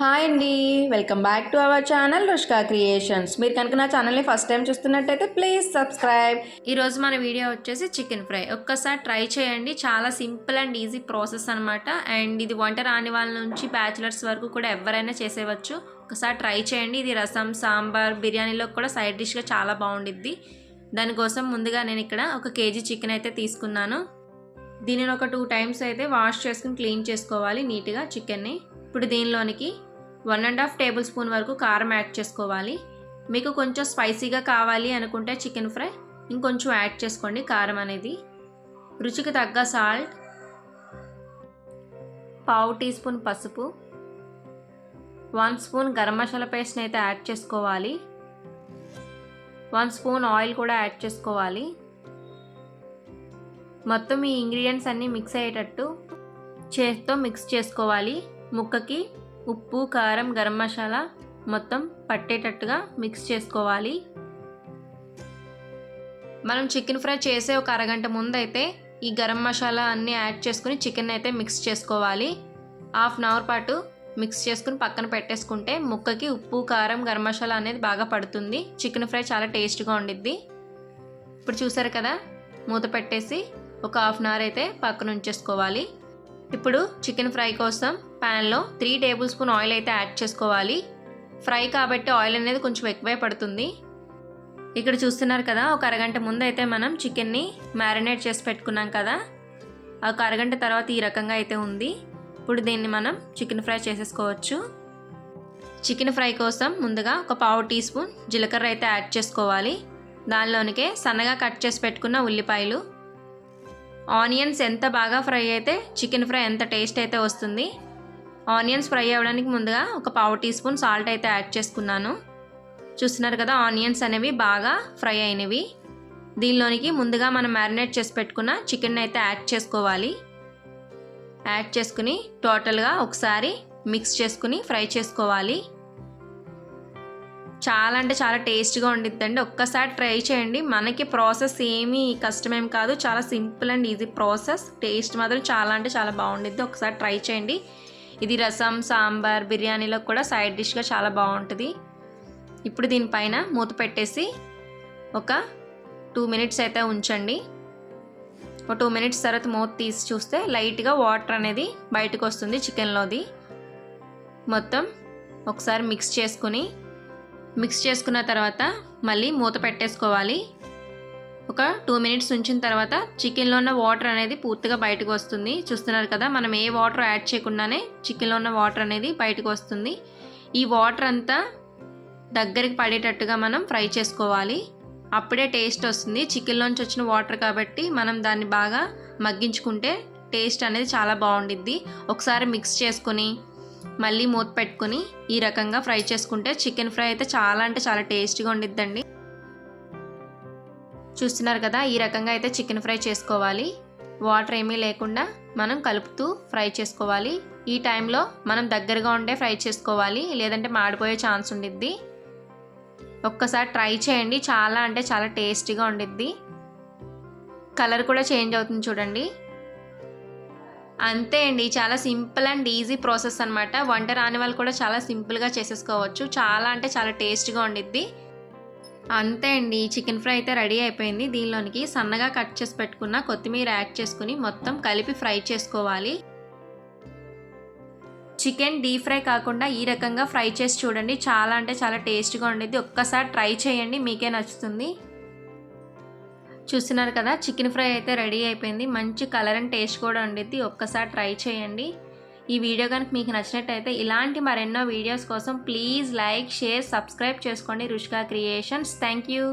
Hi అండి. Welcome back to our channel Rushka creations. మీరు కనుక నా ఛానల్ని ఫస్ట్ టైం చూస్తున్నట్టయితే ప్లీజ్ సబ్స్క్రైబ్. ఈరోజు మన వీడియో వచ్చేసి చికెన్ ఫ్రై. ఒక్కసారి ట్రై చేయండి. చాలా సింపుల్ అండ్ ఈజీ ప్రాసెస్ అనమాట అండ్ ఇది వంట రాని వాళ్ళ నుంచి బ్యాచిలర్స్ వరకు కూడా ఎవరైనా చేసేవచ్చు ఒకసారి ట్రై చేయండి. ఇది రసం సాంబార్ బిర్యానీలో కూడా సైడ్ డిష్గా చాలా బాగుండిద్ది. దానికోసం ముందుగా నేను ఇక్కడ ఒక కేజీ చికెన్ అయితే తీసుకున్నాను. దీనిని ఒక టూ టైమ్స్ అయితే వాష్ చేసుకుని క్లీన్ చేసుకోవాలి నీట్గా చికెన్ని. ఇప్పుడు దీనిలోనికి one and half tablespoon వరకు కారం యాడ్ చేసుకోవాలి. మీకు కొంచెం స్పైసీగా కావాలి అనుకుంటే చికెన్ ఫ్రై ఇంకొంచెం యాడ్ చేసుకోండి కారం అనేది. రుచికి తగ్గ సాల్ట్ పావు టీ స్పూన్ పసుపు వన్ స్పూన్ గరం మసాలా పేస్ట్ని అయితే యాడ్ చేసుకోవాలి. వన్ స్పూన్ ఆయిల్ కూడా యాడ్ చేసుకోవాలి. మొత్తం ఈ ఇంగ్రీడియంట్స్ అన్నీ మిక్స్ అయ్యేటట్టు చేతితో మిక్స్ చేసుకోవాలి. ముక్కకి ఉప్పు కారం గరం మసాలా మొత్తం పట్టేటట్టుగా మిక్స్ చేసుకోవాలి. మనం చికెన్ ఫ్రై చేసే ఒక అరగంట ముందు అయితే ఈ గరం మసాలా అన్నీ యాడ్ చేసుకుని చికెన్ అయితే మిక్స్ చేసుకోవాలి. హాఫ్ అన్ అవర్ పాటు మిక్స్ చేసుకుని పక్కన పెట్టేసుకుంటే ముక్కకి ఉప్పు కారం గరం మసాలా అనేది బాగా పడుతుంది. చికెన్ ఫ్రై చాలా టేస్ట్గా ఉండిద్ది. ఇప్పుడు చూసారు కదా మూత పెట్టేసి ఒక హాఫ్ అన్ అవర్ అయితే పక్కన ఉంచేసుకోవాలి. ఇప్పుడు చికెన్ ఫ్రై కోసం ప్యాన్లో త్రీ టేబుల్ స్పూన్ ఆయిల్ అయితే యాడ్ చేసుకోవాలి. ఫ్రై కాబట్టి ఆయిల్ అనేది కొంచెం ఎక్కువే పడుతుంది. ఇక్కడ చూస్తున్నారు కదా ఒక అరగంట ముందు అయితే మనం చికెన్ని మ్యారినేట్ చేసి పెట్టుకున్నాం కదా. ఒక అరగంట తర్వాత ఈ రకంగా అయితే ఉంది. ఇప్పుడు దీన్ని మనం చికెన్ ఫ్రై చేసేసుకోవచ్చు. చికెన్ ఫ్రై కోసం ముందుగా ఒక పావు టీ స్పూన్ జీలకర్ర అయితే యాడ్ చేసుకోవాలి. దానిలోనికే సన్నగా కట్ చేసి పెట్టుకున్న ఉల్లిపాయలు ఆనియన్స్ ఎంత బాగా ఫ్రై అయితే చికెన్ ఫ్రై ఎంత టేస్ట్ అయితే వస్తుంది. ఆనియన్స్ ఫ్రై అవ్వడానికి ముందుగా ఒక పావు టీ స్పూన్ సాల్ట్ అయితే యాడ్ చేసుకున్నాను. చూస్తున్నారు కదా ఆనియన్స్ అనేవి బాగా ఫ్రై అయినవి. దీనిలోనికి ముందుగా మనం మ్యారినేట్ చేసి పెట్టుకున్న చికెన్ అయితే యాడ్ చేసుకోవాలి. యాడ్ చేసుకుని టోటల్గా ఒకసారి మిక్స్ చేసుకుని ఫ్రై చేసుకోవాలి. చాలా అంటే చాలా టేస్ట్గా ఉండిద్దండి. ఒక్కసారి ట్రై చేయండి. మనకి ప్రాసెస్ ఏమీ కష్టమేం కాదు. చాలా simple and easy process taste మాత్రం చాలా అంటే చాలా బాగుండిద్ది. ఒకసారి ట్రై చేయండి. ఇది రసం సాంబార్ బిర్యానీలో కూడా సైడ్ డిష్గా చాలా బాగుంటుంది. ఇప్పుడు దీనిపైన మూత పెట్టేసి ఒక టూ మినిట్స్ అయితే ఉంచండి. ఒక టూ మినిట్స్ తర్వాత మూత తీసి చూస్తే లైట్గా వాటర్ అనేది బయటకు వస్తుంది చికెన్లోది. మొత్తం ఒకసారి మిక్స్ చేసుకుని మిక్స్ చేసుకున్న తర్వాత మళ్ళీ మూత పెట్టేసుకోవాలి. ఒక టూ మినిట్స్ ఉంచిన తర్వాత చికెన్లో ఉన్న వాటర్ అనేది పూర్తిగా బయటకు వస్తుంది. చూస్తున్నారు కదా మనం ఏ వాటర్ యాడ్ చేయకుండానే చికెన్లో ఉన్న వాటర్ అనేది బయటకు వస్తుంది. ఈ వాటర్ అంతా దగ్గరికి పడేటట్టుగా మనం ఫ్రై చేసుకోవాలి. అప్పుడే టేస్ట్ వస్తుంది. చికెన్లోంచి వచ్చిన వాటర్ కాబట్టి మనం దాన్ని బాగా మగ్గించుకుంటే టేస్ట్ అనేది చాలా బాగుండిద్ది. ఒకసారి మిక్స్ చేసుకొని మళ్ళీ మూత పెట్టుకొని ఈ రకంగా ఫ్రై చేసుకుంటే చికెన్ ఫ్రై అయితే చాలా అంటే చాలా టేస్టీగా ఉండిద్దండి. చూస్తున్నారు కదా ఈ రకంగా అయితే చికెన్ ఫ్రై చేసుకోవాలి. వాటర్ ఏమీ లేకుండా మనం కలుపుతూ ఫ్రై చేసుకోవాలి. ఈ టైంలో మనం దగ్గరగా ఉండే ఫ్రై చేసుకోవాలి. లేదంటే మాడిపోయే ఛాన్స్ ఉండిద్ది. ఒక్కసారి ట్రై చేయండి. చాలా అంటే చాలా టేస్టీగా ఉండిద్ది. కలర్ కూడా చేంజ్ అవుతుంది చూడండి. అంతే అండి. చాలా సింపుల్ అండ్ ఈజీ ప్రాసెస్ అనమాట వంట రాని వాళ్ళు కూడా చాలా సింపుల్గా చేసేసుకోవచ్చు. చాలా అంటే చాలా టేస్ట్గా ఉండిద్ది. అంతే అండి. చికెన్ ఫ్రై అయితే రెడీ అయిపోయింది. దీనిలోనికి సన్నగా కట్ చేసి పెట్టుకున్న కొత్తిమీర యాడ్ చేసుకుని మొత్తం కలిపి ఫ్రై చేసుకోవాలి. చికెన్ డీప్ ఫ్రై కాకుండా ఈ రకంగా ఫ్రై చేసి చూడండి. చాలా అంటే చాలా టేస్ట్గా ఉండిద్ది. ఒక్కసారి ట్రై చేయండి. మీకే నచ్చుతుంది. చూస్తున్నారు కదా చికెన్ ఫ్రై అయితే రెడీ అయిపోయింది. మంచి కలర్ అండ్ టేస్ట్ కూడా ఉండిద్ది. ఒక్కసారి ట్రై చేయండి. ఈ వీడియో కనుక మీకు నచ్చినట్టయితే ఇలాంటి మరెన్నో వీడియోస్ కోసం ప్లీజ్ లైక్ షేర్ సబ్స్క్రైబ్ చేసుకోండి. రుషికా క్రియేషన్స్. Thank you.